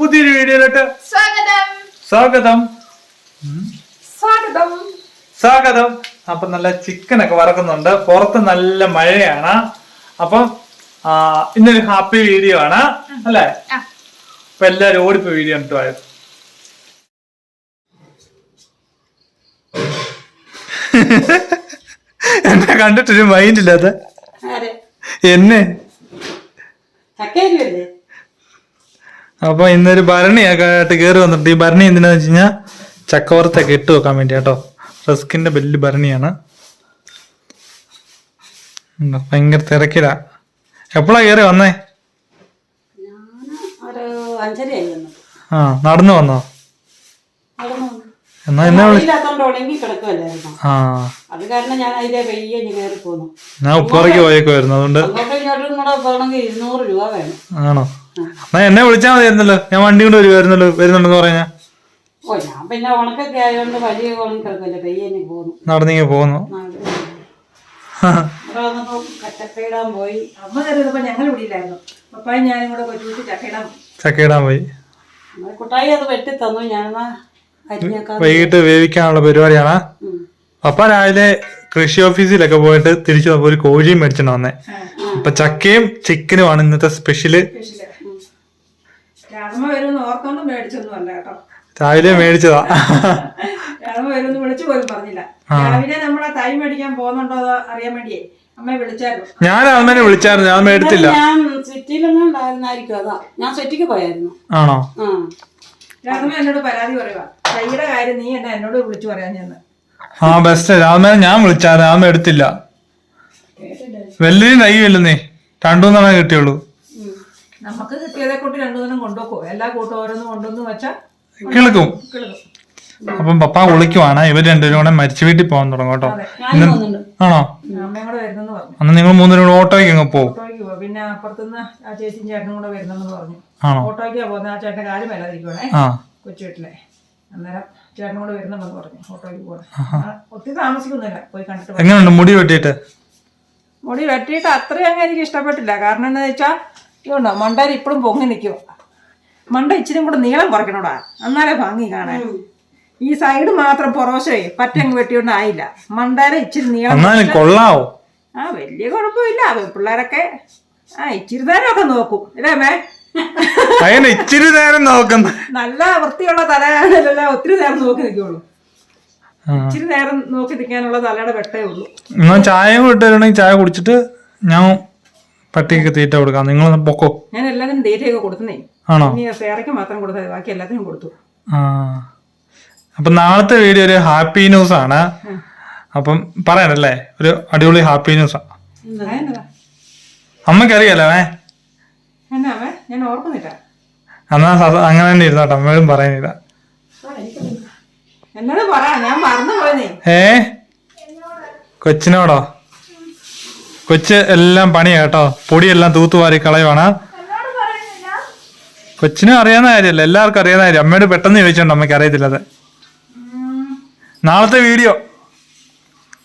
പുതിയൊരു വീഡിയോയിലോട്ട് സ്വാഗതം. സ്വാഗതം. സ്വാഗതം. സ്വാഗതം. അപ്പൊ നല്ല ചിക്കൻ ഒക്കെ വറക്കുന്നുണ്ട്. പുറത്ത് നല്ല മഴയാണ്. അപ്പം ഇന്നൊരു ഹാപ്പി വീഡിയോ ആണ്. അല്ലേ. അപ്പൊ എല്ലാരും ഓടിപ്പോ വീഡിയോ പോയത് എന്നെ കണ്ടിട്ടൊരു മൈൻഡ് ഇല്ലാത്ത. ആരെ? എന്നെ? ചക്കയരിയല്ലേ? അപ്പൊ ഇന്നൊരു ഭരണി ആയിട്ട് കയറി വന്നിട്ട് ഈ ഭരണി എന്തിനാന്ന് വെച്ച് കഴിഞ്ഞാൽ ചക്കവർത്തൊക്കെ ഇട്ട് വെക്കാൻ വേണ്ടി കേട്ടോ. റസ്കിന്റെ വലിയ ഭരണിയാണ്? ഭയങ്കര തിരക്കിലാ. എപ്പോഴാ കേറി വന്നേ. ആ നടന്നു വന്നോ. എന്നാ എന്നെ ആ. അത് കാരണം ഞാൻ അതിലെ പെയ്യെ ഇനി കയറി പോന്നു ഞാൻ ഉപ്പറയ്ക്ക് പോയേക്കുമായിരുന്നു അതുകൊണ്ട് ഇരുന്നൂറ് രൂപ വേണം. ആണോ? എന്നാ വിളിച്ചാൽ മതിയായിരുന്നല്ലോ. ഞാൻ വണ്ടി കൊണ്ട് വരുമായിരുന്നല്ലോ വരുന്നുണ്ടെന്ന് പറഞ്ഞാ. ഓ ഞാൻ പിന്നെ ഉണക്കൊക്കെ ആയതുകൊണ്ട് വലിയ പോകുന്നു കച്ചക്കയിടാൻ പോയി. അമ്മ കയറിയപ്പോ ഞങ്ങൾ ഇവിടെ ഇല്ലായിരുന്നു. പപ്പായും ഞാനും കൂടെ കൊച്ചുകുട്ടി ചക്കയിടാൻ ചക്കയിടാൻ പോയി. അങ്ങനെ കുട്ടായി അത് വെട്ടി തന്നു. ഞാനെന്നാ അരിഞ്ഞേക്കാൻ വൈകിട്ട് വേവിക്കാനുള്ള പരിപാടിയാണ്. പപ്പ രാവിലെ കൃഷി ഓഫീസിലൊക്കെ പോയിട്ട് തിരിച്ചു ഒരു കോഴിയും മേടിച്ചിട്ട് വന്നേ. അപ്പൊ ചക്കയും ചിക്കനുമാണ് ഇന്നത്തെ സ്പെഷ്യൽ രാധമ്മ വരുമെന്ന് ഓർത്തോണ്ട് മേടിച്ചൊന്നും അല്ല കേട്ടോ. രാവിലെ മേടിച്ചതാ. രാധമ്മ വരുമെന്ന് വിളിച്ചു പോലും പറഞ്ഞില്ല. രാവിലെ നമ്മളെ തൈ മേടിക്കാൻ പോകുന്നുണ്ടോ അറിയാൻ വേണ്ടിയേ? അമ്മയെ വിളിച്ചായിരുന്നു. ഞാൻ അമ്മനെ വിളിച്ചായിരുന്നു ഞാൻ മേടിച്ചില്ല. ഞാൻ സിറ്റിയിലൊന്നും ഉണ്ടായിരുന്നായിരിക്കും അതാ. ഞാൻ സിറ്റിക്ക് പോയായിരുന്നു. ആണോ? ആ. രാധമ്മ എന്നോട് പരാതി പറയുക തൈയുടെ കാര്യം നീ എന്നെ എന്നോട് വിളിച്ചു പറയാൻ ആ ബെസ്റ്റ് രാമനെ ഞാൻ വിളിച്ചായിരുന്നു രാമ എടുത്തില്ല. വലിയ തൈ ഇല്ലെന്നേ. രണ്ടുമൂന്നെണ്ണം കിട്ടിയുള്ളൂ. നമുക്ക് കിട്ടിയതെ കൂട്ടി രണ്ടു ദിനം കൊണ്ടുപോക്കോ എല്ലാ കൂട്ടും ഓരോന്നും കൊണ്ടുവന്ന് വെച്ചാൽ കിളക്കും. കിളുക്കും. അപ്പം പപ്പ ഒളിക്കുവാണ്. ഇവർ രണ്ടുപേരും കൂടെ മരിച്ചു വീട്ടിൽ പോകാൻ തുടങ്ങും കേട്ടോ. ഞാനും ആണോ? അമ്മയും കൂടെ വരുന്നെന്ന് പറഞ്ഞു. അന്ന് നിങ്ങൾ മൂന്നുപേരും കൂടെ ഓട്ടോയ്ക്ക് അങ്ങ് പോകും ഓട്ടോയ്ക്ക് പോവാ. പിന്നെ അപ്പുറത്തുനിന്ന് ആ ചേച്ചിയും ചേട്ടനും കൂടെ വരുന്നെന്ന് പറഞ്ഞു. ആണോ? ഓട്ടോയ്ക്കാ പോകുന്നത്. ആ ചേട്ടൻ കാര്യം വരാതിരിക്കുവാണേ ആ. കൊച്ചു വീട്ടിലെ. അന്നേരം ചേട്ടനും കൂടെ വരുന്നുണ്ടെന്ന് പറഞ്ഞു ഓട്ടോയ്ക്ക് പോകണം ഒത്തിരി താമസിക്കുന്നില്ല. പോയി കണ്ടിട്ട് വരാം. എങ്ങനെയുണ്ട് മുടി വെട്ടിയിട്ട്? മുടി വെട്ടിയിട്ട് അത്രയും അങ്ങ് എനിക്ക് ഇഷ്ടപ്പെട്ടില്ല. കാരണം എന്താ വെച്ചാൽ ഇതുണ്ടോ? മണ്ടാരി ഇപ്പോഴും പൊങ്ങി നിൽക്കുക മണ്ട ഇച്ചിരി കൂടെ നീളം കുറയ്ക്കണോടാ. എന്നാലേ ഭംഗി കാണാൻ. ഈ സൈഡ് മാത്രം പുറവശേ പറ്റങ്ങ് വെട്ടിയോണ്ട് ആയില്ല. മണ്ടാര ഇച്ചിരി നീളം കൊള്ളാവോ? ആ വലിയ കുഴപ്പമില്ല. പിള്ളേരൊക്കെ ആ ഇച്ചിരി നേരമൊക്കെ നോക്കും. ഇതേമേ ഇച്ചിരി നേരം നോക്കുന്ന. നല്ല വൃത്തിയുള്ള തലയാണല്ലേ ഒത്തിരി നേരം നോക്കി നിൽക്കുള്ളൂ. ഇച്ചിരി നേരം നോക്കി നിൽക്കാനുള്ള തലയുടെ വെട്ടേ ഉള്ളൂ. എന്നാ ചായ ചായ കുടിച്ചിട്ട് ഞാൻ പട്ടിക്ക് തീറ്റ കൊടുക്കാം. നിങ്ങൾ പൊക്കോ. ഞാൻ എല്ലാത്തിനും തീറ്റയൊക്കെ കൊടുക്കുന്നേ. ആണോ? സേറയ്ക്ക് മാത്രം കൊടുത്താൽ ബാക്കി എല്ലാത്തിനും കൊടുത്തു. ആ. അപ്പൊ നാളത്തെ വീഡിയോ ഒരു ഹാപ്പി ന്യൂസ് ആണ്. അപ്പം പറയാനല്ലേ ഒരു അടിപൊളി ഹാപ്പി ന്യൂസ് അമ്മയ്ക്ക് അമ്മക്കറിയാലോ ഏ? എന്നാ ഞാൻ ഓർക്കുന്നില്ല. എന്നാ അങ്ങനെ തന്നെ ഇരുന്നോട്ടെ അമ്മയോടും പറയുന്നില്ല. ഏ? കൊച്ചിനോടോ? കൊച്ച് എല്ലാം പണിയാ കേട്ടോ. പൊടിയെല്ലാം തൂത്തുവാരി കളയുവാണ്. കൊച്ചിനും അറിയാവുന്ന കാര്യമല്ല. എല്ലാവർക്കും അറിയാവുന്ന കാര്യം. അമ്മയോട് പെട്ടെന്ന് ചോദിച്ചോണ്ട് അമ്മയ്ക്ക് അറിയത്തില്ലത്. നാളത്തെ വീഡിയോ.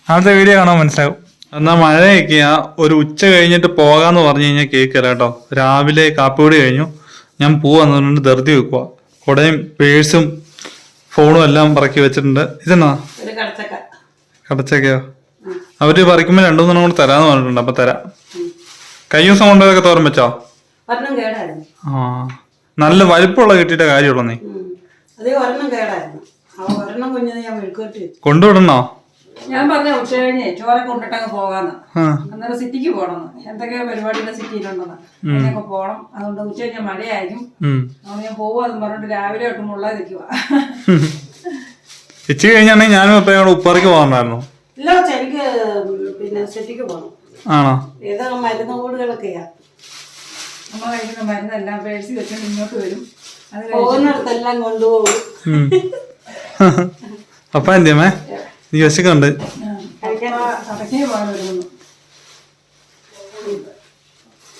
നാളത്തെ വീഡിയോ കാണാൻ മനസ്സിലാവും. എന്നാ മഴയൊക്കെയാ ഒരു ഉച്ച കഴിഞ്ഞിട്ട് പോകാന്ന് പറഞ്ഞു കഴിഞ്ഞാൽ കേൾക്കല കേട്ടോ. രാവിലെ കാപ്പിപൊടി കഴിഞ്ഞു. ഞാൻ പോവാന്ന് പറഞ്ഞിട്ട് ധൃതി വെക്കുക കുടയും പേഴ്സും ഫോണും എല്ലാം പറക്കി വെച്ചിട്ടുണ്ട്. ഇതെന്നാ? കടച്ചക്കയോ? അവർ പറിക്കുമ്പോ രണ്ടു മൂന്നെണ്ണം കൂടെ തരാന്ന് പറഞ്ഞിട്ടുണ്ട് അപ്പൊ തരാം ദിവസം കൊണ്ടതൊക്കെ തോറും വെച്ചോ ഒരെണ്ണം കേടായിരുന്നു ആ നല്ല വലിപ്പമുള്ള കിട്ടിയിട്ട് കാര്യമുള്ള നീ. അതേ ഒരെണ്ണം കേടായിരുന്നു ആ ഒരെണ്ണം കുഞ്ഞത് ഞാൻ മെഴുക്കുവരട്ടി വെച്ചു കൊണ്ടുവിടണോ ഞാൻ പറഞ്ഞു ഉച്ച കഴിഞ്ഞ് ചോറൊക്കെ കൊണ്ടിട്ടങ്ങ് പോകാന്ന് ആ അന്നേരം സിറ്റിക്ക് പോകണം എന്തൊക്കെ പരിപാടിയുടെ സിറ്റിയിലുണ്ടെന്ന് അതിനൊക്കെ പോകണം അതുകൊണ്ട് ഉച്ച കഴിഞ്ഞ മഴയായിരിക്കും ഉം അതുകൊണ്ട് ഞാൻ പോവാന്ന് പറഞ്ഞിട്ട് രാവിലെ തൊട്ട് മുള്ള നിൽക്കുക ഇച്ചിരി കഴിഞ്ഞാണെങ്കിൽ ഞാനും ഇപ്പൊ ഇവിടെ ഉപ്പറയ്ക്ക് പോകണ്ടായിരുന്നു ഇല്ല എനിക്ക് പിന്നെ സിറ്റിക്ക് പോകണം ആണോ? ഏതോ മരുന്ന് കൂടുകളൊക്കെയാ? അമ്മ കഴിക്കുന്ന മരുന്നെല്ലാം പേഴ്സി വെച്ചിട്ട് ഇങ്ങോട്ട് വരും. അത് പോകുന്നിടത്തെല്ലാം കൊണ്ടുപോകും. ഉം. അപ്പ എന്തിയമ്മേ? നീ വിശക്കുണ്ട് കഴിക്കാൻ അടക്കേ പോകാൻ വരുന്നു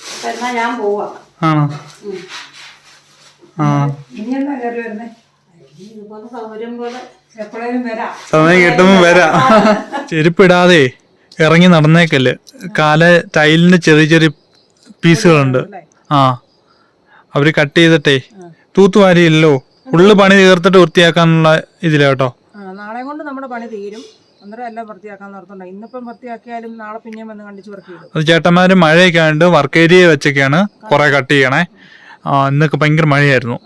അപ്പൊ എന്നാ ഞാൻ പോവാ. ആണോ. ആ. ഇനി എന്നാ കയറി വരുന്നേ? സമയം കിട്ടുമ്പോ വരാ. ചെരുപ്പിടാതെ ഇറങ്ങി നടന്നേക്കൽ. കാല ടൈലിന്റെ ചെറിയ ചെറിയ പീസുകളുണ്ട്. ആ. അവർ കട്ട് ചെയ്തിട്ടേ തൂത്തുവാരിയില്ലല്ലോ ഫുള്ള് പണി തീർത്തിട്ട് വൃത്തിയാക്കാനുള്ള ഇതിലാ കേട്ടോ. ആ നാളെ കൊണ്ട് നമ്മുടെ പണി തീരും. അന്നേരം എല്ലാം വൃത്തിയാക്കാൻ നിർത്തണ്ട ഇന്നിപ്പം വൃത്തിയാക്കിയാലും നാളെ പിന്നെയും വന്ന് കണ്ടിച്ച് വൃത്തിയിടും. അത് ചേട്ടന്മാര് മഴയൊക്കെ ആയതുകൊണ്ട് വർക്ക് ഏരിയ വെച്ചൊക്കെയാണ് കുറെ കട്ട് ചെയ്യണേ. ഇന്നൊക്കെ ഭയങ്കര മഴയായിരുന്നു.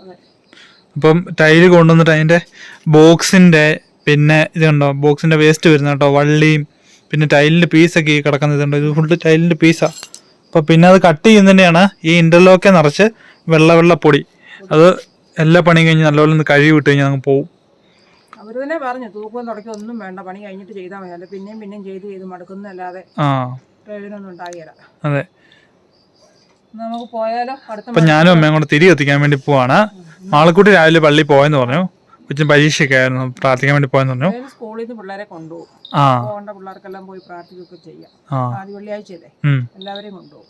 അപ്പം ടൈൽ കൊണ്ടുവന്നിട്ട് അതിന്റെ ബോക്സിന്റെ പിന്നെ ഇത് കണ്ടോ? ബോക്സിന്റെ വേസ്റ്റ് വരുന്ന കേട്ടോ. വള്ളിയും പിന്നെ ടൈലിന്റെ പീസൊക്കെ ഈ കിടക്കുന്ന ഇതുണ്ടോ. ഇത് ഫുള്ള് ടൈലിന്റെ പീസാണ് അപ്പോൾ പിന്നെ അത് കട്ട് ചെയ്യുന്നതിന്റെയാണ് ഈ ഇന്റർലോക്കെ നിറച്ച് വെള്ള വെള്ള പൊടി. അത് എല്ലാ പണിയും കഴിഞ്ഞ് നല്ലപോലെ ഒന്ന് കഴുകി വിട്ട് കഴിഞ്ഞാൽ അങ്ങ് പോകും അവർ തന്നെ പറഞ്ഞു തുടക്കം ഒന്നും വേണ്ട. പണി കഴിഞ്ഞിട്ട് ചെയ്താൽ മതി. പിന്നെയും പിന്നെയും ചെയ്ത് ചെയ്ത് മടുക്കുന്നല്ലാതെ ആ. പ്രയോജനമൊന്നും ഉണ്ടാകില്ല അതെ. നമുക്ക് പോയാലോ? അടുത്ത ഞാനും അമ്മയും കൂടെ തിരി എത്തിക്കാൻ വേണ്ടി പോവാണ്. മാളക്കുട്ടി രാവിലെ പള്ളി പോയെന്ന് പറഞ്ഞു. കൊച്ചിന് പരീക്ഷയൊക്കെ ആയിരുന്നു പ്രാർത്ഥിക്കാൻ വേണ്ടി പോയെന്ന് പറഞ്ഞു. സ്കൂളിൽ നിന്ന് പിള്ളേരെ കൊണ്ടുപോകും. ആ. പോകേണ്ട പിള്ളേർക്കെല്ലാം പോയി പ്രാർത്ഥിക്കുകയൊക്കെ ചെയ്യാം. ആ. ആദ്യ വെള്ളിയാഴ്ചയല്ലേ? എല്ലാവരെയും കൊണ്ടുപോകും.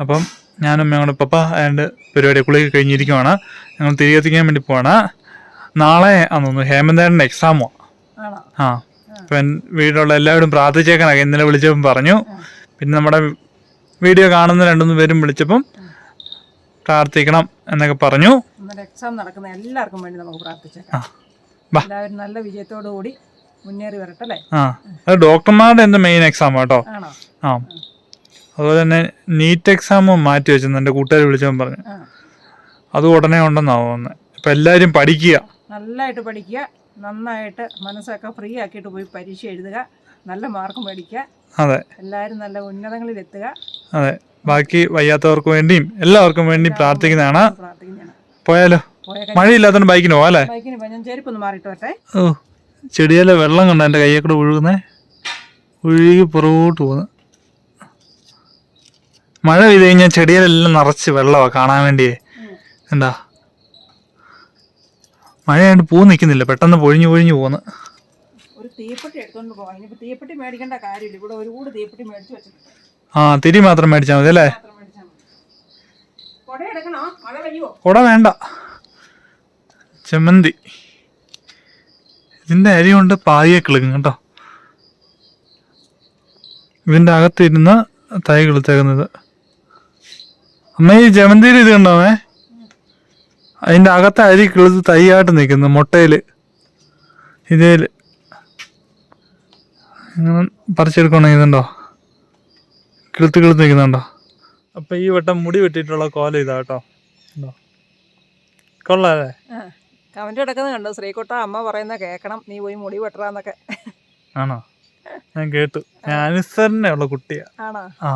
അപ്പം ഞാനും ഞങ്ങളുടെ പപ്പ അതിന്റെ പരിപാടി കുളിയൊക്കെ കഴിഞ്ഞിരിക്കുവാണ്. ഞങ്ങൾ തിരികെ എത്തിക്കാൻ വേണ്ടി പോവാണ്. നാളെ തോന്നുന്നു ഹേമന്തേട്ടന്റെ എക്സാമോ ആ. അപ്പം വീടുള്ള എല്ലാവരും പ്രാർത്ഥിച്ചേക്കാനൊക്കെ ഇന്നലെ വിളിച്ചപ്പം പറഞ്ഞു. പിന്നെ നമ്മുടെ വീഡിയോ കാണുന്ന രണ്ടുമൂന്ന് പേരും വിളിച്ചപ്പം പ്രാർത്ഥിക്കണം. എന്നൊക്കെ പറഞ്ഞു. എക്സാം നടക്കുന്ന എല്ലാവർക്കും വേണ്ടി നമുക്ക് പ്രാർത്ഥിച്ചേക്കാം. എല്ലാവരും നല്ല വിജയത്തോടു കൂടി മുന്നേറി വരട്ടെ അല്ലേ? ആ അത് ഡോക്ടർമാരുടെ എന്ത് മെയിൻ എക്സാം കേട്ടോ ആ. അതുപോലെ തന്നെ നീറ്റ് എക്സാമും മാറ്റി വെച്ചെന്ന് എന്റെ കൂട്ടുകാർ വിളിച്ചവൻ പറഞ്ഞു. അത് ഉടനെ ഉണ്ടെന്നാ തോന്നുന്നത് അപ്പം എല്ലാവരും പഠിക്കുക. നല്ലതായിട്ട് പഠിക്കുക. നന്നായിട്ട് മനസ്സൊക്കെ ഫ്രീ ആക്കിയിട്ട് പോയി പരീക്ഷ എഴുതുക. നല്ല മാർക്ക് മേടിക്കുക. അതെ. എല്ലാവരും നല്ല ഉന്നതങ്ങളിൽ എത്തുക അതെ. ബാക്കി വയ്യാത്തവർക്ക് വേണ്ടിയും എല്ലാവർക്കും വേണ്ടി പ്രാർത്ഥിക്കുന്നതാണ്. പോയാലോ? മഴയില്ലാത്തോണ്ട് ബൈക്കിന് പോവാല്ലേ ഓ ചെടിയിലെ വെള്ളം കണ്ട എന്റെ കയ്യെ കൂടെ ഒഴുകുന്നേ ഒഴുകി പുറകോട്ട് പോകുന്നു. മഴ പെയ്ത് കഴിഞ്ഞാൽ ചെടിയിലെല്ലാം നിറച്ച് വെള്ളമാണ് കാണാൻ വേണ്ടിയേ. എന്താ മഴയായിട്ട് പൂ നിൽക്കുന്നില്ല. പെട്ടെന്ന് പൊഴിഞ്ഞു പൊഴിഞ്ഞു പോകുന്നു. ഒരു തീപ്പെട്ടി എടുത്തോണ്ട് പോവാം ഇനിയിപ്പോൾ തീപ്പെട്ടി മേടിക്കേണ്ട കാര്യമില്ല. ഇവിടെ ഒരു കൂട് തീപ്പെട്ടി മേടിച്ച് വെച്ചിട്ടുണ്ട്. ആ തിരി മാത്രം മേടിച്ചാൽ മതി അല്ലേ? കുട വേണ്ട. ചെമ്മന്തി. ഇതിന്റെ അരി കൊണ്ട് പായെ കിളുക്കും കേട്ടോ. ഇതിന്റെ അകത്തിരുന്ന് തൈ കിളുത്തേക്കുന്നത്. അമ്മ ഈ ജമന്തിയിൽ ഇത് കണ്ടോമേ അതിന്റെ അകത്തെ അരി കിളുത്ത് തൈയായിട്ട് നിൽക്കുന്നു മുട്ടയിൽ. ഇതേൽ ഇങ്ങനെ പറിച്ചെടുക്കണമെങ്കിൽ ഇതുണ്ടോ? കിളുത്ത് കിളുത്ത് നിൽക്കുന്നുണ്ടോ? അപ്പൊ ഈ വട്ടം മുടി വെട്ടിയിട്ടുള്ള കോല ഇതാ കേട്ടോ. കൊള്ളാല്ലേ? കമന്റ് കിടക്കുന്നത് കണ്ടോ? ശ്രീകുട്ട അമ്മ പറയുന്ന കേക്കണം നീ പോയി മുടി വെട്ടറാന്നൊക്കെ. ആണോ? ഞാൻ കേട്ടു. ഞാൻ അനുസരണ ഉള്ള കുട്ടിയാ. ആണോ? ആ.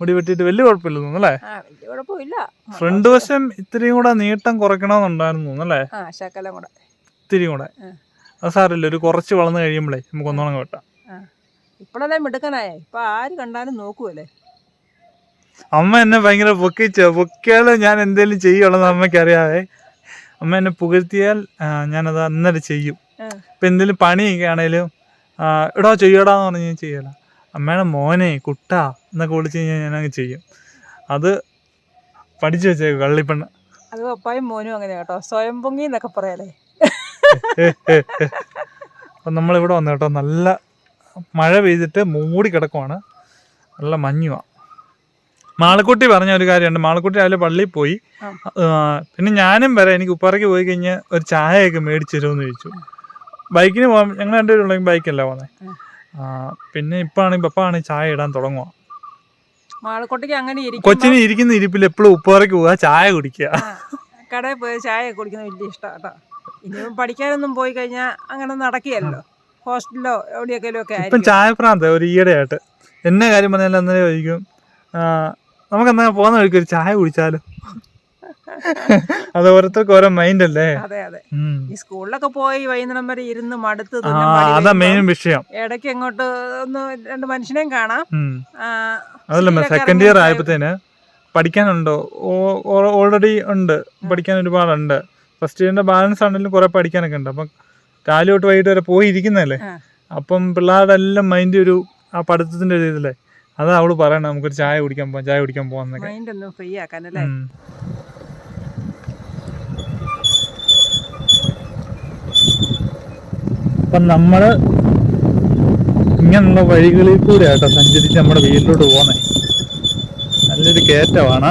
മുടി വെട്ടിട്ട് വലിയ കുഴപ്പമില്ല തോന്നുന്നല്ലേ വലിയ കുഴപ്പമില്ല. ഫ്രണ്ട് വശം ഇത്തിരി കൂടെ നീട്ടം കുറയ്ക്കണമെന്നുണ്ടായിരുന്നു തോന്നുന്നല്ലേ ഇത്തിരി കൂടെ. അത് സാറില്ല ഒരു കുറച്ച് വളർന്നു കഴിയുമ്പോഴേ നമുക്ക് ഒന്നോണം വെട്ടാം. ഇപ്പോഴല്ലേ മിടുക്കനായേ? ഇപ്പൊ ആര് കണ്ടാലും നോക്കുവല്ലേ? അമ്മ എന്നെ ഭയങ്കര പൊക്കിച്ച പൊക്കിയാൽ ഞാൻ എന്തേലും ചെയ്യുള്ളതെന്ന് അമ്മയ്ക്ക് അറിയാവേ അമ്മ എന്നെ പുകഴ്ത്തിയാൽ ഞാനത് അന്നേരം ചെയ്യും. ഇപ്പൊ എന്തെങ്കിലും പണിയൊക്കെ ആണേലും എടാ ചെയ്യടാന്ന് പറഞ്ഞ് ഞാൻ ചെയ്യല. അമ്മയുടെ മോനെ കുട്ട എന്നൊക്കെ വിളിച്ച് കഴിഞ്ഞാൽ ഞാനങ്ങ് ചെയ്യും. അത് പഠിച്ചു വെച്ചേക്കും കള്ളിപ്പെണ്ണ്. അത് പപ്പായും മോനും അങ്ങനെ കേട്ടോ. സ്വയം പൊങ്ങി എന്നൊക്കെ പറയാലേ അപ്പം നമ്മളിവിടെ വന്നു കേട്ടോ നല്ല മഴ പെയ്തിട്ട് മൂടി കിടക്കുവാണ്. നല്ല മഞ്ഞുവാ. മാളക്കുട്ടി പറഞ്ഞ ഒരു കാര്യമുണ്ട്. മാളക്കുട്ടി രാവിലെ പള്ളിയിൽ പോയി. പിന്നെ ഞാനും വരെ എനിക്ക് ഉപ്പറയ്ക്ക് പോയി കഴിഞ്ഞാൽ ഒരു ചായയൊക്കെ മേടിച്ചു തരുമെന്ന് ചോദിച്ചു. ബൈക്കിന് പോകാൻ ഞങ്ങൾ രണ്ടുപേരും ഉള്ളെങ്കിൽ ബൈക്കല്ല പോകുന്നത് പിന്നെ ഇപ്പാണ് ആണെങ്കിൽ പപ്പ ആണെങ്കിൽ ചായ ഇടാൻ തുടങ്ങുക മാളക്കുട്ടിക്ക് അങ്ങനെ കൊച്ചിന് ഇരിക്കുന്ന ഇരിപ്പിൽ എപ്പോഴും ഉപ്പറയ്ക്ക് പോവുക ചായ കുടിക്കുക. കടയിൽ പോയി ചായ കുടിക്കുന്നത് വലിയ ഇഷ്ടമാണ് കേട്ടോ. ഇനി പഠിക്കാനൊന്നും പോയി കഴിഞ്ഞാൽ അങ്ങനെ നടക്കുകയല്ലോ. ഹോസ്റ്റലിലോ എവിടെയൊക്കെയോ ഒക്കെ ഇപ്പം ചായപ്രാന്ത് ഒരു ഒരു ഈയിടെയായിട്ട്. എന്നെ കാര്യം പറഞ്ഞാൽ അന്നേരം ചോദിക്കും നമുക്ക് എന്നാ പോകുന്ന വഴിക്ക് ഒരു ചായ കുടിച്ചാലോ? അത് ഓരോരുത്തർക്ക് ഓരോ മൈൻഡ് അല്ലേ? അതെ അതെ. ഈ സ്കൂളിലൊക്കെ പോയി വൈകുന്നേരം വരെ ഇരുന്ന് മടുത്ത് അതാ മെയിൻ വിഷയം. ഇടയ്ക്ക് എങ്ങോട്ട് ഒന്ന് രണ്ട് മനുഷ്യനെയും കാണാം. അതല്ല സെക്കൻഡ് ഇയർ ആയപ്പോഴത്തേന് പഠിക്കാനുണ്ടോ? ഓൾറെഡി ഉണ്ട്. പഠിക്കാൻ ഒരുപാടുണ്ട്. ഫസ്റ്റ് ഇയറിന്റെ ബാലൻസ് ആണെങ്കിലും കുറെ പഠിക്കാനൊക്കെ ഉണ്ട്. അപ്പം രാവിലെ തൊട്ട് വൈകിട്ട് വരെ പോയി ഇരിക്കുന്നതല്ലേ അപ്പം പിള്ളേരുടെ എല്ലാം മൈൻഡ് ഒരു ആ പഠിത്തത്തിന്റെ ഒരു ഇതില്ലേ? അതാ അവൾ പറയണ നമുക്കൊരു ചായ കുടിക്കാൻ പോവാം ചായ കുടിക്കാൻ പോവാന്നൊക്കെ. മൈൻഡ് ഒന്ന് ഫ്രീ. അപ്പം നമ്മൾ ഇങ്ങനെയുള്ള വഴികളിൽ കൂടെ ആട്ടോ സഞ്ചരിച്ച് നമ്മുടെ വീട്ടിലോട്ട് പോകുന്നത് നല്ലൊരു കയറ്റമാണ്.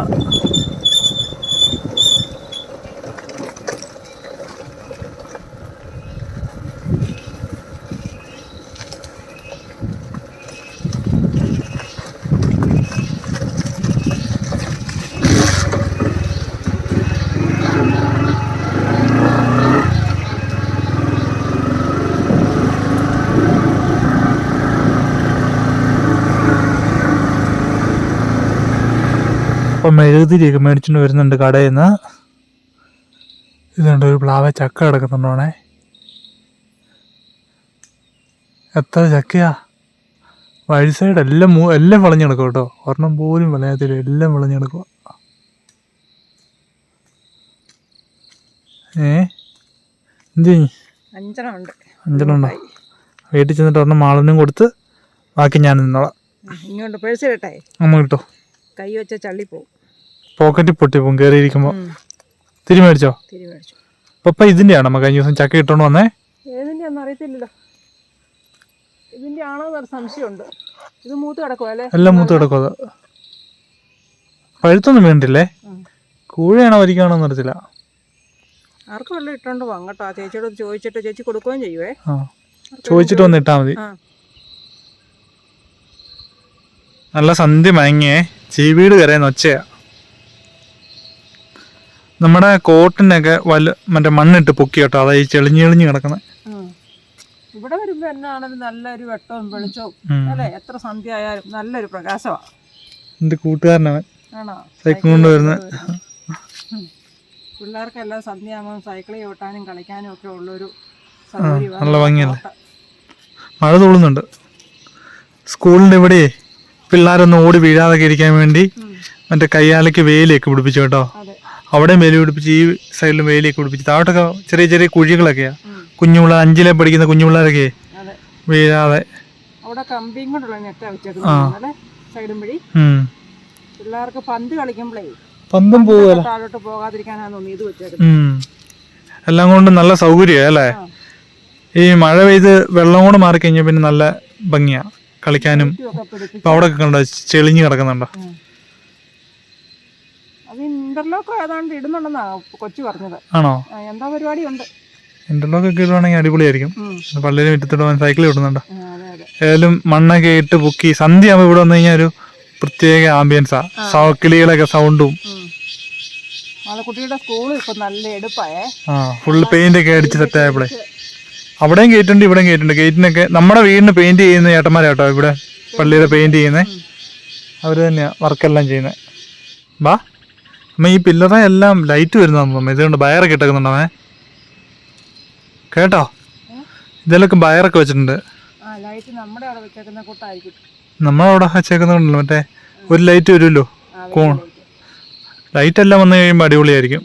അപ്പൊ മെഴുകുതിരിയൊക്കെ മേടിച്ചുകൊണ്ട് വരുന്നുണ്ട് കടയിൽ നിന്ന് ഇതുണ്ട് ഒരു പ്ലാവ ചക്ക കിടക്കുന്നുണ്ടോണേ എത്ര ചക്കയാ? വഴി സൈഡ് എല്ലാം മൂ എല്ലാം വിളഞ്ഞു കിടക്കും കേട്ടോ. ഒരെണ്ണം പോലും വിളയാത്തില്ല എല്ലാം വിളഞ്ഞു കിടക്കുക ഏ? എന്ത്? അഞ്ചെണ്ണം ഉണ്ട് അഞ്ചെണ്ണം ഉണ്ടോ വീട്ടിൽ ചെന്നിട്ട് ഒരെണ്ണം മാളിനും കൊടുത്ത് ബാക്കി ഞാൻ നിന്നോളാം. ഇങ്ങോട്ട് പേഴ്സിലിട്ടെ അമ്മ കിട്ടോ. കൈ വെച്ച ചള്ളി പോവും പോക്കറ്റിൽ പൊട്ടിപ്പോ കേറിയിരിക്കുമ്പോ. തിരി മേടിച്ചോ പപ്പ ഇതിന്റെയാണോ അമ്മ കഴിഞ്ഞ ദിവസം ചക്ക ഇട്ടോണ്ട് വന്നേ? ഏതിന്റെ ഒന്നും അറിയത്തില്ലല്ലോ. ഇതിന്റെ ആണോ എന്നൊരു സംശയമുണ്ട്. ഇത് മൂത്ത് അല്ലേ? എല്ലാം മൂത്ത് കിടക്കോ അത്? പഴുത്തൊന്നും വേണ്ടില്ലേ. കൂഴയാണോ വരിക്കാണോ എന്ന് അറിയത്തില്ല. ആർക്കും വല്ലതും ഇട്ടോണ്ട് പോകാം കേട്ടോ. ആ ചേച്ചിയോട് ചോദിച്ചിട്ട് ചേച്ചി കൊടുക്കുകയും ചെയ്യുവേ. ആ. ചോദിച്ചിട്ട് വന്ന് ഇട്ടാ മതി. നല്ല സന്ധ്യ മയങ്ങിയേ. ചീവീട് കരയുന്ന ഒച്ചയാ. നമ്മുടെ കോട്ടിനൊക്കെ വല്ല മറ്റേ മണ്ണിട്ട് പൊക്കി കേട്ടോ അതായത് ചെളിഞ്ഞ് ചെളിഞ്ഞ് കിടക്കുന്നത് ഇവിടെ വരുമ്പോൾ എന്നാണെങ്കിലും നല്ലൊരു വെട്ടവും വെളിച്ചവും. അല്ലേ? എത്ര സന്ധ്യ ആയാലും നല്ലൊരു പ്രകാശമാണ് എന്റെ കൂട്ടുകാരനാണ് സൈക്കിൾ കൊണ്ട് വരുന്നത് ഉം. പിള്ളേർക്കെല്ലാം സന്ധ്യയാകുമ്പോൾ സൈക്കിൾ ചവിട്ടാനും കളിക്കാനും ഒക്കെ ഉള്ളൊരു നല്ല ഭംഗിയല്ലേ? മഴ തോളുന്നുണ്ട്. സ്കൂളിന്റെ ഇവിടെ പിള്ളേരൊന്നും ഓടി വീഴാതൊക്കെ ഇരിക്കാൻ വേണ്ടി. മറ്റേ കയ്യാലയ്ക്ക് വേലിയൊക്കെ പിടിപ്പിച്ചു കേട്ടോ. അതെ മേലി വേലി പിടിപ്പിച്ച് ഈ സൈഡിൽ വേലിയൊക്കെ പിടിപ്പിച്ച് താഴോട്ടൊക്കെ ചെറിയ ചെറിയ കുഴികളൊക്കെയാ. ഉം. കുഞ്ഞുപിള്ളേർ അഞ്ചിലെ പഠിക്കുന്ന കുഞ്ഞുപിള്ളേരൊക്കെ അതെ വീഴാതെ. അവിടെ. പിള്ളേർക്ക് പന്ത് കളിക്കുമ്പോഴേ പന്തും പോവുക താഴോട്ട് പോകാതിരിക്കാനാണ് തോന്നി ഇത് വെച്ചേക്കുന്നത്. എല്ലാം കൊണ്ടും നല്ല സൗകര്യം അല്ലേ? ഈ മഴ പെയ്ത് വെള്ളം കൂടെ മാറിക്കഴിഞ്ഞാൽ പിന്നെ നല്ല ഭംഗിയാ കളിക്കാനും. ഒക്കെ അവിടെ കണ്ടോ ചെളിഞ്ഞു കിടക്കുന്നുണ്ടോ? ഇന്റർലോക്ക് ഏതാണ്ട് ഇടുന്നുണ്ടെന്നാ കൊച്ചു പറഞ്ഞത്. ആണോ? എന്താ പരിപാടി ഉണ്ട് ഇന്റർലോക്ക് ഒക്കെ ഇടുവാണെങ്കിൽ അടിപൊളിയായിരിക്കും. പള്ളിയിലും പള്ളിയിൽ മുറ്റത്തിടുവാൻ സൈക്കിൾ ഇടുന്നുണ്ടോ ഏതായാലും മണ്ണൊക്കെ ഇട്ട് പൊക്കി സന്ധ്യ ആകുമ്പോൾ ഇവിടെ വന്നു കഴിഞ്ഞാൽ ഒരു പ്രത്യേക ആംബിയൻസാ കിളികളൊക്കെ സൗണ്ടും ഉം. മാളക്കുട്ടിയുടെ സ്കൂൾ ഇപ്പൊ നല്ല എടുപ്പായേ. ആ ഫുള്ള് പെയിന്റ് ഒക്കെ അടിച്ച് സെറ്റ് ആയപ്പോഴേ. അവിടെയും ഗേറ്റ് ഉണ്ട് ഇവിടെയും ഗേറ്റ് ഉണ്ട്. ഗേറ്റിനൊക്കെ നമ്മുടെ വീടിന് പെയിന്റ് ചെയ്യുന്ന ചേട്ടന്മാരാട്ടോ ഇവിടെ പള്ളിയുടെ പെയിന്റ് ചെയ്യുന്നത് അവർ തന്നെയാ വർക്കെല്ലാം ചെയ്യുന്നത് വാ. അമ്മ ഈ പില്ലറ എല്ലാം ലൈറ്റ് വരുന്നതെന്ന് തോന്നുന്നു. ഇതുകൊണ്ട് ബയറൊക്കെ ഇട്ടേക്കുന്നുണ്ടേ കേട്ടോ? ഇതിലൊക്കെ ബയറൊക്കെ വെച്ചിട്ടുണ്ട്. നമ്മളവിടെ വെച്ചേക്കുന്നുണ്ടല്ലോ മറ്റേ. ഒരു ലൈറ്റ് വരുമല്ലോ? കോൺ. ലൈറ്റ് എല്ലാം വന്നു കഴിയുമ്പോൾ അടിപൊളിയായിരിക്കും.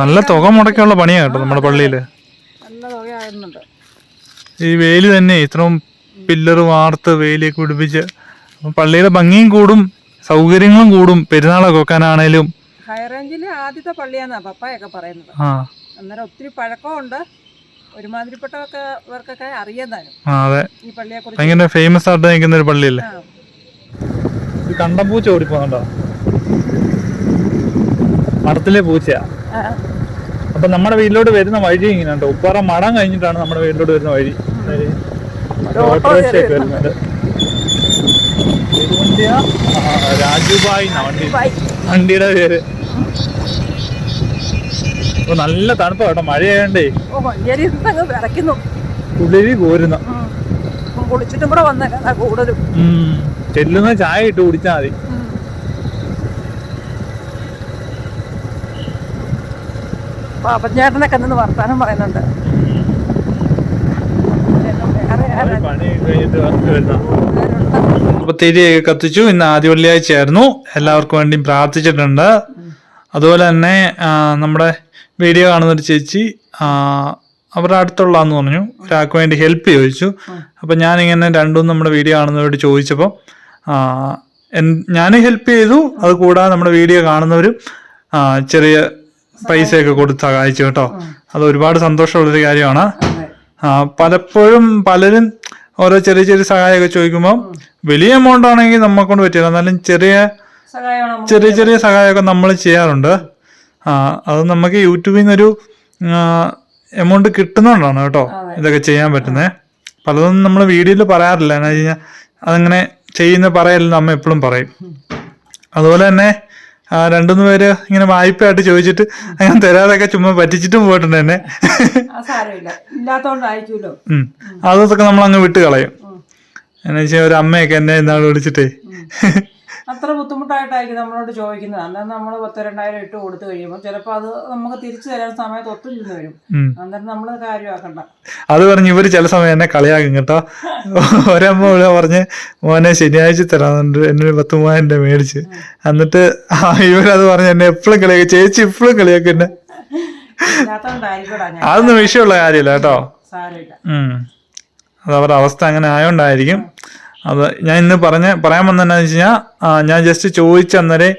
നല്ല തുക മുടക്കിയുള്ള പണിയാണ് കേട്ടോ നമ്മുടെ പള്ളിയിൽ ഈ വേലി തന്നെ ഇത്രയും പില്ലർ വാർത്ത് വേലിയൊക്കെ പിടിപ്പിച്ച് പള്ളിയുടെ ഭംഗിയും കൂടും. സൗകര്യങ്ങളും കൂടും പെരുന്നാളൊക്കെ വെക്കാനാണേലും. ഹൈറേഞ്ചിലെ ആദ്യത്തെ പള്ളിയാന്നാ പപ്പായൊക്കെ പറയുന്നത്. അന്നേരം ഒത്തിരി പഴക്കമുണ്ട്. ഒരുമാതിരിപ്പെട്ടവർക്ക് ഇവർക്കൊക്കെ അറിയാതാനും അതെ. ഈ പള്ളിയെ കുറിച്ച്. ഭയങ്കര ഫേമസ് ആയിട്ട് നിൽക്കുന്ന ഒരു പള്ളിയല്ലേ? കണ്ടം പൂച്ച ഓടിപ്പോന്നുണ്ടോ മഠത്തിലെ പൂച്ചയാ. അപ്പൊ നമ്മുടെ വീട്ടിലോട്ട് വരുന്ന വഴി ഇങ്ങനെ ഉണ്ടോ ഉപ്പാറ മടം കഴിഞ്ഞിട്ടാണ് നമ്മുടെ വീട്ടിലോട്ട് വരുന്ന വഴി. വരുന്നത് ഓട്ടോറിക്ഷയൊക്കെ വരുന്നുണ്ട്. വണ്ടി? വണ്ടിയുടെ പേര്. നല്ല തണുപ്പാ കേട്ടോ. മഴയായോണ്ടേ. കുളിരി പോരുന്ന ഉം. ഇപ്പം കുളിച്ചിട്ടും കൂടെ വന്നേക്കാ കൂടുതലും. ചെല്ലുന്ന ചായ ഇട്ട് കുടിച്ചാ മതി. പാപ്പച്ചേട്ടനൊക്കെ നിന്ന് വർത്താനം പറയുന്നുണ്ട്? പണി കഴിഞ്ഞിട്ട് തിരിയൊക്കെ കത്തിച്ചു. ഇന്ന് ആദ്യ വെള്ളിയാഴ്ചയായിരുന്നു എല്ലാവർക്കും വേണ്ടിയും പ്രാർത്ഥിച്ചിട്ടുണ്ട്. അതുപോലെ തന്നെ നമ്മുടെ വീഡിയോ കാണുന്ന ഒരു ചേച്ചി അവരുടെ അടുത്തുള്ളതെന്ന് പറഞ്ഞു. ഒരാൾക്ക് വേണ്ടി ഹെൽപ്പ് ചോദിച്ചു. അപ്പം ഞാനിങ്ങനെ രണ്ടും നമ്മുടെ വീഡിയോ കാണുന്നവരോട് ചോദിച്ചപ്പോൾ ഞാൻ ഹെൽപ്പ് ചെയ്തു. അത് കൂടാതെ നമ്മുടെ വീഡിയോ കാണുന്നവരും ചെറിയ പൈസയൊക്കെ കൊടുത്ത് സഹായിച്ചു കേട്ടോ. അത് ഒരുപാട് സന്തോഷമുള്ളൊരു കാര്യമാണ്. പലപ്പോഴും പലരും ഓരോ ചെറിയ ചെറിയ സഹായമൊക്കെ ചോദിക്കുമ്പോൾ വലിയ എമൗണ്ട് ആണെങ്കിൽ നമ്മളെ കൊണ്ട് പറ്റില്ല. എന്നാലും ചെറിയ ചെറിയ ചെറിയ സഹായമൊക്കെ നമ്മൾ ചെയ്യാറുണ്ട്. ആ അത് നമുക്ക് യൂട്യൂബിൽ നിന്നൊരു എമൗണ്ട് കിട്ടുന്നതുകൊണ്ടാണ് കേട്ടോ ഇതൊക്കെ ചെയ്യാൻ പറ്റുന്നത് പലതും നമ്മൾ വീഡിയോയിൽ പറയാറില്ല. എന്നാ വെച്ച് കഴിഞ്ഞാൽ അതങ്ങനെ ചെയ്യുന്ന പറയല്ലെന്ന് നമ്മ എപ്പോഴും പറയും. അതുപോലെ തന്നെ രണ്ടുമൂന്ന് പേര് ഇങ്ങനെ വായ്പയായിട്ട് ചോദിച്ചിട്ട് അങ്ങനെ തരാതൊക്കെ ചുമ്മാ പറ്റിച്ചിട്ടും പോയിട്ടുണ്ട് എന്നെ. അതൊക്കെ നമ്മൾ അങ്ങ് വിട്ട് കളയും എന്ന് വെച്ചാൽ ഒരു അമ്മയൊക്കെ എന്നെ ഇന്നാൾ വിളിച്ചിട്ടേ. അത്ര ബുദ്ധിമുട്ടായിട്ടായിരിക്കും നമ്മളോട് ചോദിക്കുന്നത്. അന്നേരം നമ്മൾ പത്ത് രണ്ടായിരം ഇട്ട് കൊടുത്തു കഴിയുമ്പോൾ ചിലപ്പോൾ അത് നമുക്ക് തിരിച്ചു തരാൻ സമയത്ത് ഒത്തുചെന്ന് വരും. അന്നേരം നമ്മൾ കാര്യമാക്കണ്ട. അത് പറഞ്ഞ് ഇവർ ചില സമയം എന്നെ കളിയാക്കും കേട്ടോ. ഒരമ്മ ഇവിടെ പറഞ്ഞ് മോനെ ശനിയാഴ്ച തരാന്നുണ്ട്. എന്നെ ഒരു പത്ത് മൂവായിരം രൂപ മേടിച്ച്. എന്നിട്ട് ഇവരത് പറഞ്ഞ് എന്നെ എപ്പോഴും കളിയാക്കും. ചേച്ചി ഇപ്പോഴും കളിയാക്കും എന്നെ. അതൊന്നും വിഷയമുള്ള കാര്യമില്ല കേട്ടോ. അത് അവരുടെ അവസ്ഥ അങ്ങനെ ആയോണ്ടായിരിക്കും. അത് ഞാൻ ഇന്ന് പറഞ്ഞ പറയാൻ വന്നെന്നു വെച്ച് കഴിഞ്ഞാൽ ഞാൻ ജസ്റ്റ് ചോദിച്ച അന്നേരം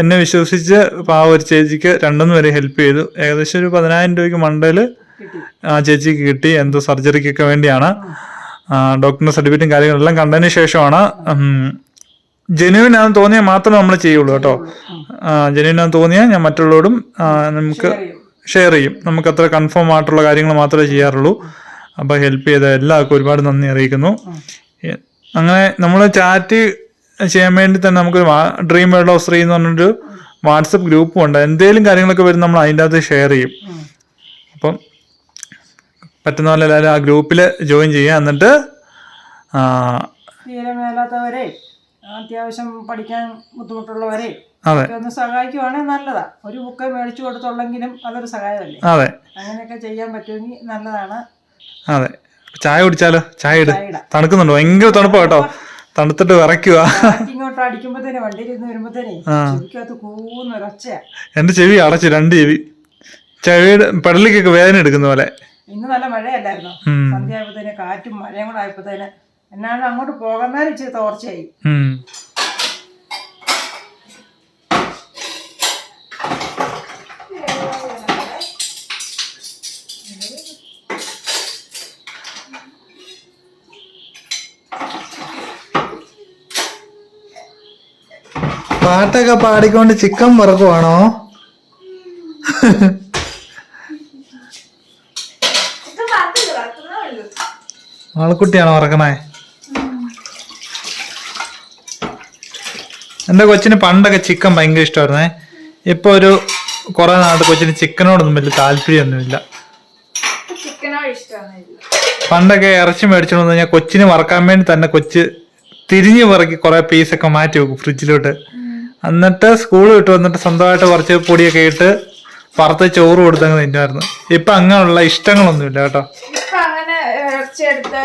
എന്നെ വിശ്വസിച്ച് ആ ഒരു ചേച്ചിക്ക് രണ്ടുമൂന്ന് വരെ ഹെൽപ്പ് ചെയ്തു. ഏകദേശം ഒരു പതിനായിരം രൂപയ്ക്ക് മണ്ടയിൽ ആ ചേച്ചിക്ക് കിട്ടി. എന്തോ സർജറിക്കൊക്കെ വേണ്ടിയാണ്. ഡോക്ടറിന്റെ സർട്ടിഫിക്കറ്റും കാര്യങ്ങളെല്ലാം കണ്ടതിന് ശേഷമാണ് ജെന്യൂൻ ആണെന്ന് തോന്നിയാൽ മാത്രമേ നമ്മൾ ചെയ്യുള്ളൂ കേട്ടോ. ജെന്യൂൻ ആണെന്ന് തോന്നിയാൽ ഞാൻ മറ്റുള്ളവരോടും നമുക്ക് ഷെയർ ചെയ്യും. നമുക്ക് അത്ര കൺഫേം ആയിട്ടുള്ള കാര്യങ്ങൾ മാത്രമേ ചെയ്യാറുള്ളൂ. അപ്പോൾ ഹെൽപ്പ് ചെയ്ത എല്ലാവർക്കും ഒരുപാട് നന്ദി അറിയിക്കുന്നു. അങ്ങനെ നമ്മൾ ചാറ്റ് ചെയ്യാൻ വേണ്ടി തന്നെ നമുക്ക് ഡ്രീം വേൾഡ് ഓഫ് ശ്രീ എന്ന് പറഞ്ഞൊരു വാട്സപ്പ് ഗ്രൂപ്പും ഉണ്ട്. എന്തെങ്കിലും കാര്യങ്ങളൊക്കെ വരും നമ്മൾ അതിന്റെ അകത്ത് ഷെയർ ചെയ്യും. അപ്പം പറ്റുന്ന പോലെ എല്ലാവരും ആ ഗ്രൂപ്പിൽ ജോയിൻ ചെയ്യുക. എന്നിട്ട് ആ, തീരെ മേലാത്തവരെ അത്യാവശ്യം പഠിക്കാൻ ബുദ്ധിമുട്ടുള്ളവരെ ഒന്ന് സഹായിക്കുവാണെങ്കിൽ നല്ലതാ. ഒരു ബുക്ക് മേടിച്ചു കൊടുത്തുള്ളെങ്കിലും അതൊരു സഹായമല്ലേ? അങ്ങനെയൊക്കെ ചെയ്യാൻ പറ്റുമെങ്കിൽ നല്ലതാണ്. അതെ. ചായ കുടിച്ചാലോ? ചായ ഇട്. തണുക്കുന്നുണ്ടോ? ഭയങ്കര തണുപ്പാ കേട്ടോ. തണുത്തിട്ട് വിറയ്ക്കുക. ഇങ്ങോട്ട് അടിക്കുമ്പോഴത്തേനെ വണ്ടിയിൽ ഇരുന്ന് വരുമ്പോഴത്തേനെ ആ. ചെവിക്കകത്ത് കൂന്നൊരൊച്ചയാ എന്റെ ചെവി അടച്ചു രണ്ട് ചെവി. ചെവിയുടെ പെടലിക്കൊക്കെ വേദന എടുക്കുന്ന പോലെ. ഇന്ന് നല്ല മഴയല്ലായിരുന്നു? ഉം. സന്ധ്യ ആയപ്പോഴത്തേന് കാറ്റും മഴയും കൂടെ ആയപ്പോ എന്നാണ് അങ്ങോട്ട് പോകുന്നേരം ഇച്ചിരി തോർച്ചയായി. പാട്ടൊക്കെ പാടിക്കൊണ്ട് ചിക്കൻ വറക്കുവാണോ? ആൾക്കുട്ടിയാണോ വറക്കണേ? എന്റെ കൊച്ചിന് പണ്ടൊക്കെ ചിക്കൻ ഭയങ്കര ഇഷ്ടമായിരുന്നേ. ഇപ്പൊ ഒരു കുറെ നാളത്തെ കൊച്ചിന് ചിക്കനോടൊന്നും വലിയ താല്പര്യമൊന്നുമില്ല. പണ്ടൊക്കെ ഇറച്ചി മേടിച്ചോണ്ട് വന്ന് കഴിഞ്ഞാൽ കൊച്ചിന് വറക്കാൻ വേണ്ടി തന്നെ കൊച്ച് തിരിഞ്ഞു പറക്കി കുറെ പീസൊക്കെ മാറ്റി വെക്കും ഫ്രിഡ്ജിലോട്ട്. എന്നിട്ട് സ്കൂൾ വിട്ട് വന്നിട്ട് സ്വന്തമായിട്ട് കുറച്ച് പൊടിയൊക്കെ ഇട്ട് പറത്ത് ചോറ് കൊടുത്തങ്ങ് തിന്നുമായിരുന്നു ഇപ്പൊ അങ്ങനെയുള്ള ഇഷ്ടങ്ങളൊന്നുമില്ല കേട്ടോ. അങ്ങനെ ഇറച്ചിയെടുത്ത്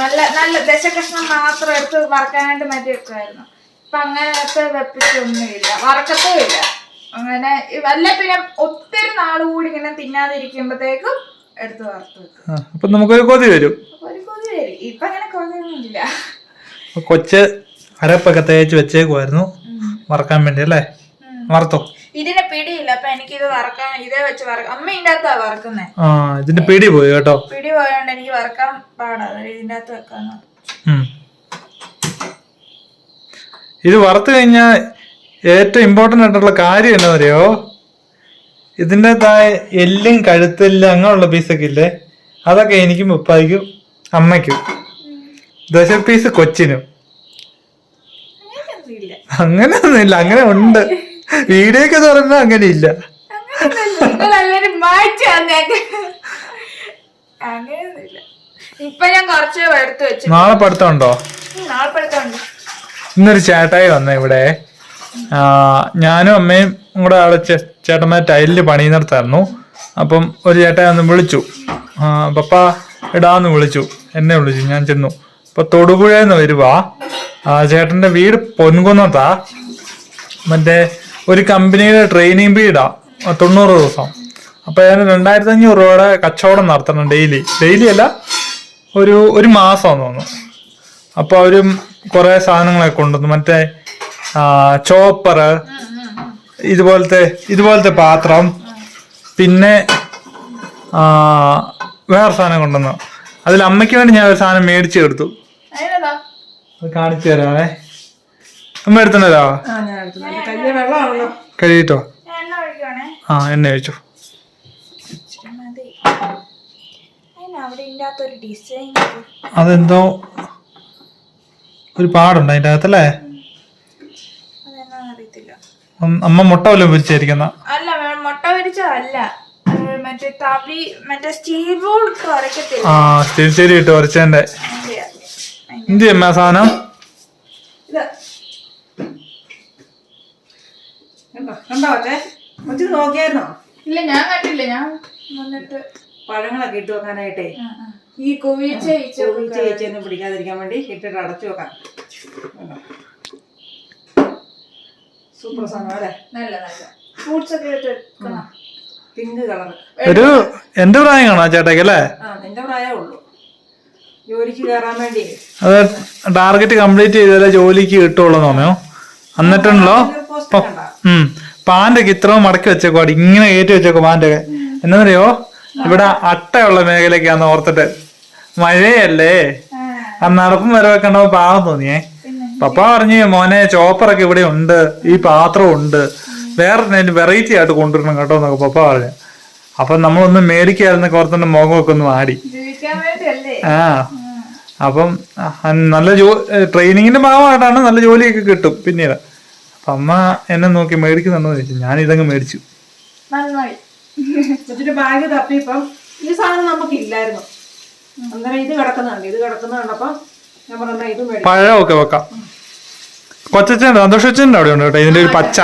നല്ല നല്ല ദശകഷ്ണം മാത്രം എടുത്ത് വറക്കാനായിട്ട് മാറ്റി വെക്കുമായിരുന്നു ഇപ്പൊ അങ്ങനത്തെ വെപ്പിച്ചൊന്നുമില്ല. വറക്കത്തുമില്ല അങ്ങനെ ഈ വല്ല പിന്നെ ഒത്തിരി ഇങ്ങനെ തിന്നാതിരിക്കുമ്പോഴത്തേക്കും എടുത്ത് വറുത്ത് വെക്കും. അപ്പൊ നമുക്കൊരു കൊതി വരും. ഒരു കൊതി വരും. ഇപ്പൊ അങ്ങനെ കൊതിയൊന്നുമില്ല. കൊച്ച് അരപ്പൊക്കെ തേച്ച് വെച്ചേക്കുമായിരുന്നു വറക്കാൻ വേണ്ടി അല്ലേ? മറത്തോ ഇതിന്റെ പിടിയില്ല. അപ്പൊ എനിക്ക് ഇത് വറക്കാൻ ഇതേ വെച്ച് വറക്കാം അമ്മ ഇതിന്റെ അകത്താ വറക്കുന്നേ. ആ ഇതിന്റെ പിടി പോയി കേട്ടോ. പിടി പോയോണ്ട് എനിക്ക് വറക്കാൻ പാടാ. ഇതിന്റെ അകത്ത് വെക്കാന്ന് ഇത് വറുത്തു കഴിഞ്ഞാൽ ഏറ്റവും ഇമ്പോർട്ടന്റ് ആയിട്ടുള്ള കാര്യം എന്താ എന്നറിയോ ഇതിന്റെ താഴെ എല്ലും കഴുത്തെല്ലും അങ്ങനെയുള്ള പീസൊക്കെ ഇല്ലേ? അതൊക്കെ എനിക്കും ഉപ്പായിക്കും അമ്മയ്ക്കും. ദശ പീസ് കൊച്ചിനും. അങ്ങനെയൊന്നുമില്ല അങ്ങനെയൊന്നുമില്ല അങ്ങനെ ഉണ്ട്. വീഡിയോ ഒക്കെ തുറന്നാൽ അങ്ങനെ ഇല്ല മാറ്റി തന്നേക്ക് അങ്ങനെയൊന്നുമില്ല. ഇപ്പൊ ഞാൻ കുറച്ച് എടുത്തു വെച്ചു നാളെ പഠിത്തമുണ്ട്? ഇന്നൊരു ചേട്ടായി വന്ന ഇവിടെ. ഞാനും അമ്മയും കൂടെ അവിടെ ചേട്ടന്മാർ ടൈലിൽ പണിയുന്നിടത്തായിരുന്നു. അപ്പം ഒരു ചേട്ടായി വന്ന് വിളിച്ചു. പപ്പ ഇടാന്ന് വിളിച്ചു. എന്നെ വിളിച്ചു. ഞാൻ ചെന്നു. അപ്പൊ തൊടുപുഴന്ന് വരുവാ. ചേട്ടന്റെ വീട് പൊൻകുന്നത്താ. മറ്റേ ഒരു കമ്പനിയുടെ ട്രെയിനിങ് വീടാ. തൊണ്ണൂറ് ദിവസം. അപ്പൊ ഞാൻ രണ്ടായിരത്തി അഞ്ഞൂറ് രൂപയുടെ കച്ചവടം നടത്തണം ഡെയിലി. ഡെയിലി അല്ല ഒരു ഒരു മാസം തോന്നുന്നു. അപ്പൊ അവരും കുറെ സാധനങ്ങളൊക്കെ കൊണ്ടുവന്നു. മറ്റേ ചോപ്പർ ഇതുപോലത്തെ ഇതുപോലത്തെ പാത്രം പിന്നെ വേറെ സാധനം കൊണ്ടുവന്നു. അതിൽ അമ്മയ്ക്ക് വേണ്ടി ഞാൻ ഒരു സാധനം മേടിച്ചു കൊടുത്തു. കാണിച്ചു തരാമേ അമ്മ എടുത്തോ. കഴിയിട്ടോ ആ എണ്ണ ഡിസൈൻ അതെന്തോ ഒരു പാടുണ്ട് അതിന്റെ അകത്തല്ലേ? അമ്മ മുട്ട വല്ലതും പൊരിച്ചായിരിക്കുന്ന അല്ല മുട്ട പൊരിച്ചതല്ല. മറ്റേ തവി മറ്റേ സ്റ്റീൽ ബോൾ ആ സ്റ്റീൽ ചെരി ഇട്ട് ഉരച്ചതിന്റെ എന്ത് അമ്മ സാധനം? നോക്കിയായിരുന്നോ? ഇല്ല ഞാൻ കണ്ടില്ല. ഞാൻ വന്നിട്ട് പഴങ്ങളൊക്കെ ഇട്ട് വെക്കാനായിട്ടേ. ഈ കുവിച്ച ചോദിച്ച് ഈച്ചയൊന്നും പിടിക്കാതിരിക്കാൻ വേണ്ടി ഇട്ടിട്ട് അടച്ചു വെക്കാം? സൂപ്പർ സാധനം അല്ലേ? നല്ല നല്ല. ഫ്രൂട്ട്സ് ഒക്കെ ഇട്ട് പിങ്ക് കളർ ഒരു എന്റെ പ്രായം കാണാ ചേട്ടയ്ക്ക് അല്ലേ? ആ നിന്റെ പ്രായമേ ഉള്ളൂ. അത് ടാർഗറ്റ് കംപ്ലീറ്റ് ചെയ്താലേ ജോലിക്ക് കിട്ടുള്ളൂ എന്ന് പറഞ്ഞു എന്നിട്ടുണ്ടല്ലോ പാന്റൊക്കെ ഇത്രയും മടക്കി വെച്ചേക്കോ ഇങ്ങനെ കയറ്റി വെച്ചേക്കോ പാന്റൊക്കെ എന്നറിയോ ഇവിടെ അട്ടയുള്ള മേഖലയൊക്കെയാന്ന് ഓർത്തിട്ട്. മഴയല്ലേ? ആ. നടപ്പും വരവൊക്കെ കണ്ടപ്പോ പാവം തോന്നിയേ. പപ്പ പറഞ്ഞു മോനെ ചോപ്പറൊക്കെ ഇവിടെ ഉണ്ട്. ഈ പാത്രം ഉണ്ട്. വേറെ വെറൈറ്റി ആയിട്ട് കൊണ്ടുവരണം കേട്ടോ എന്നൊക്കെ പപ്പ പറഞ്ഞു. അപ്പൊ നമ്മളൊന്ന് മേടിക്കായിരുന്നു ഓർത്തിന്റെ മുഖമൊക്കെ ഒന്ന് ആടി ജീവിക്കാൻ വേണ്ടിയല്ലേ? ആ. അപ്പം നല്ല ജോ ട്രെയിനിങ്ങിന്റെ ഭാഗമായിട്ടാണ് നല്ല ജോലിയൊക്കെ കിട്ടും പിന്നീട്. അപ്പൊ അമ്മ എന്നെ നോക്കി മേടിക്കുന്നുണ്ടോ ചോദിച്ചു. ഞാൻ ഇതങ്ങ് മേടിച്ചു. ബാഗ് തപ്പിയപ്പം ഈ സാധനം നമുക്ക് ഇല്ലായിരുന്നു. അന്നേരം ഇത് കിടക്കുന്നുണ്ട്. ഇത് കിടക്കുന്ന കണ്ടപ്പം ഞാൻ പറഞ്ഞ ഇത് മേടിക്കും. പഴമൊക്കെ വെക്കാം. കൊച്ചച്ഛന്റെ സന്തോഷച്ചന്റെ അവിടെ ഉണ്ട് കേട്ടോ? ഇതിന്റെ ഒരു പച്ച.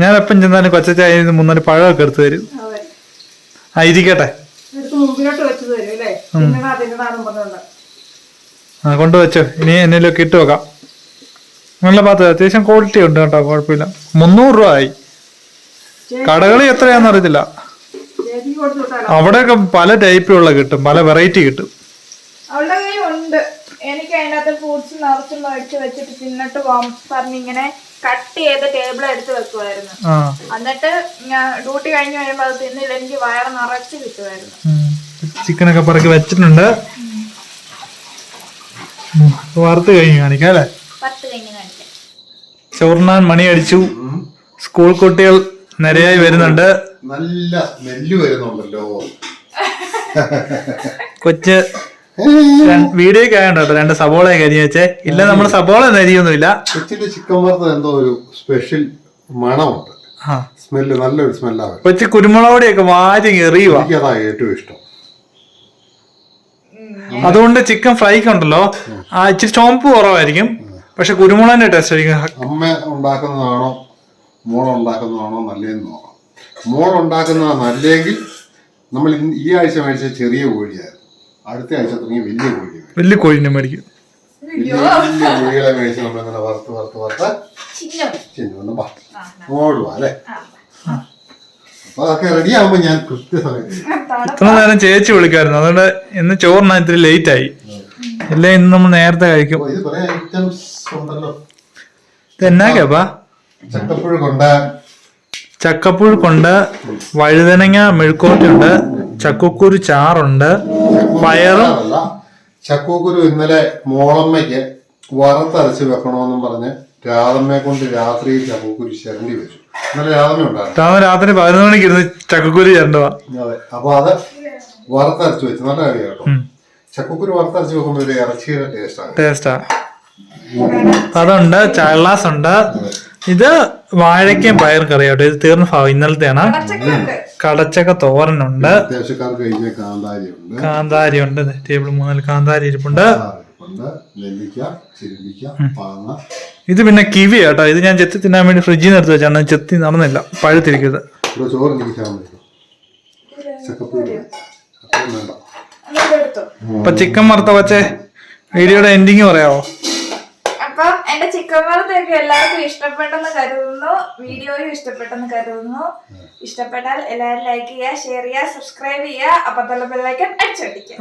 ഞാൻ എപ്പം ചെന്നാലും അതിന് മുന്നോട്ട് പഴമൊക്കെ എടുത്തു തരും. ആ ഇരിക്കട്ടെ. ആ കൊണ്ടുവച്ചോ ഇനി എന്നേലൊക്കെ ഇട്ട് വെക്കാം. നല്ല പാത്ര. അത്യാവശ്യം ക്വാളിറ്റി ഉണ്ട് കേട്ടോ കുഴപ്പമില്ല. മുന്നൂറ് രൂപ ആയി കടകളിൽ എത്രയാന്ന് അറിയത്തില്ല. അവിടെയൊക്കെ പല ടൈപ്പിലുള്ള കിട്ടും പല വെറൈറ്റി കിട്ടും. അവളുടെ എനിക്ക് അതിനകത്ത് ഫ്രൂട്ട്സ് നിറച്ച് മേടിച്ച് വെച്ചിട്ട് തിന്നിട്ട് പോകാൻ പറഞ്ഞിങ്ങനെ കട്ട് ചെയ്ത് ടേബിൾ എടുത്ത് വെക്കുമായിരുന്നു എന്നിട്ട് ഞാൻ ഡ്യൂട്ടി കഴിഞ്ഞ് കഴിയുമ്പോൾ അത് തിന്നില്ല. എനിക്ക് വയറ് നിറച്ച് കിട്ടുമായിരുന്നു ചിക്കനൊക്കെ പറക്കി വെച്ചിട്ടുണ്ട്. വറുത്ത് കഴിഞ്ഞ് കാണിക്കാം അല്ലേ? ചോറിനാൻ മണി അടിച്ചു. സ്കൂൾ കുട്ടികൾ നിരയായി വരുന്നുണ്ട്. നല്ല സ്മെല്ല് വരുന്നുണ്ടല്ലോ. കൊച്ച് വീഡിയോക്ക് ആയതുകൊണ്ട് കേട്ടോ രണ്ട് സബോള കരിഞ്ഞ് വെച്ചേ. ഇല്ല നമ്മൾ സബോള നരിയൊന്നുമില്ല കൊച്ചിന്റെ ചിക്കൻ വറുത്തത് എന്തോ ഒരു സ്പെഷ്യൽ മണമുണ്ട്. സ്മെല്ല് നല്ലൊരു സ്മെല്ലാണ് കൊച്ചി കുരുമുളക് പൊടിയൊക്കെ വാരി എറിയുക. എനിക്ക് അതാ ഏറ്റവും ഇഷ്ടം. അതുകൊണ്ട് ചിക്കൻ ഫ്രൈക്ക് ഉണ്ടല്ലോ. ആ ഇച്ചിരി ചോമ്പ് കുറവായിരിക്കും. പക്ഷെ കുരുമുളകിന്റെ ടേസ്റ്റ് ആയിരിക്കും. അമ്മ ഉണ്ടാക്കുന്നതാണോ മോൾ ഉണ്ടാക്കുന്നതാണോ നല്ലതെന്ന് നോക്കാം. മോൾ ഉണ്ടാക്കുന്നതാണ് നല്ലതെങ്കിൽ നമ്മൾ ഈ ആഴ്ച മേടിച്ച ചെറിയ കോഴിയായിരുന്നു. അടുത്ത ആഴ്ച തുടങ്ങി വലിയ കോഴി. വലിയ കോഴിനെ മേടിക്കും. വലിയ കോഴികളെ മേടിച്ച് നമ്മളിങ്ങനെ വറുത്ത് വറുത്ത് വറുത്ത് ചിഹ്നം ചെന്നു വാ. അല്ലേ? അപ്പൊ അതൊക്കെ റെഡി ആവുമ്പോ ഞാൻ കൃത്യസമയത്ത് ഇത്ര നേരം ചേച്ചി വിളിക്കായിരുന്നു. അതുകൊണ്ട് ഇന്ന് ചോറിനാ ഇത്തിരി ലേറ്റ് ആയി. ഇല്ല ഇന്ന് നമ്മൾ നേരത്തെ കഴിക്കും. ഇത് കുറെ ഐറ്റംസ് ഉണ്ടല്ലോ. ഇത് എന്നാക്കാപ്പാ ചക്കപ്പുഴ കൊണ്ട്. ചക്കപ്പുഴുക്കുണ്ട് വഴുതനങ്ങ മെഴുക്കോട്ടുണ്ട് ചക്കക്കുരു ചാറുണ്ട് പയറും ചക്കൂക്കുരു ഇന്നലെ മോളമ്മയ്ക്ക് വറുത്തരച്ച് വെക്കണമെന്നും പറഞ്ഞ് രാധമ്മയെ കൊണ്ട് രാത്രി ചക്കൂക്കുരു ചിരണ്ടി വെച്ചു. ഇന്നലെ രാധമ്മ ഉണ്ടായിരുന്നു. താമ രാത്രി പതിനൊന്ന് മണിക്ക് ഇരുന്ന് ചക്കൂക്കുരു ചരണ്ടു അതെ അപ്പൊ അത് വറുത്തരച്ച് വെച്ചു. നല്ല കാര്യം കേട്ടോ. ചക്കൂക്കുരു വറുത്തരച്ച് വെക്കുമ്പോൾ ഒരു ഇറച്ചിയുടെ ടേസ്റ്റാണ് ടേസ്റ്റാ അതുണ്ട് ചള്ളാസ് ഉണ്ട്. ഇത് വാഴയ്ക്കും പയറും കറി കേട്ടോ. ഇത് തീർന്ന ഭാവം ഇന്നലത്തെയാണ്. കടച്ചക്ക തോരനുണ്ട്. കാന്താരി ഉണ്ട് കാന്താരി ഉണ്ട് ടേബിൾ മൂന്നിൽ കാന്താരി ഇരിപ്പുണ്ട്. ഇത് പിന്നെ കിവി കേട്ടോ. ഇത് ഞാൻ ചെത്തി തിന്നാൻ വേണ്ടി ഫ്രിഡ്ജിൽ നിന്ന് എടുത്ത് വെച്ചാണ്. ചെത്തി നടന്നില്ല. പഴുത്തിരിക്കുന്നത് അപ്പൊ ചിക്കൻ വറുത്ത വച്ചേ വീഡിയോയുടെ എൻഡിങ് പറയാവോ? എന്റെ ചിക്കൻ വറുത്തൊക്കെ എല്ലാവർക്കും ഇഷ്ടപ്പെട്ടെന്ന് കരുതുന്നു. വീഡിയോയും ഇഷ്ടപ്പെട്ടെന്ന് കരുതുന്നു. ഇഷ്ടപ്പെട്ടാൽ എല്ലാവരും ലൈക്ക് ചെയ്യുക ഷെയർ ചെയ്യുക സബ്സ്ക്രൈബ് ചെയ്യുക. അപ്പൊ തന്നെ ബെല്ലൈക്കൻ അടിച്ചടിക്കുക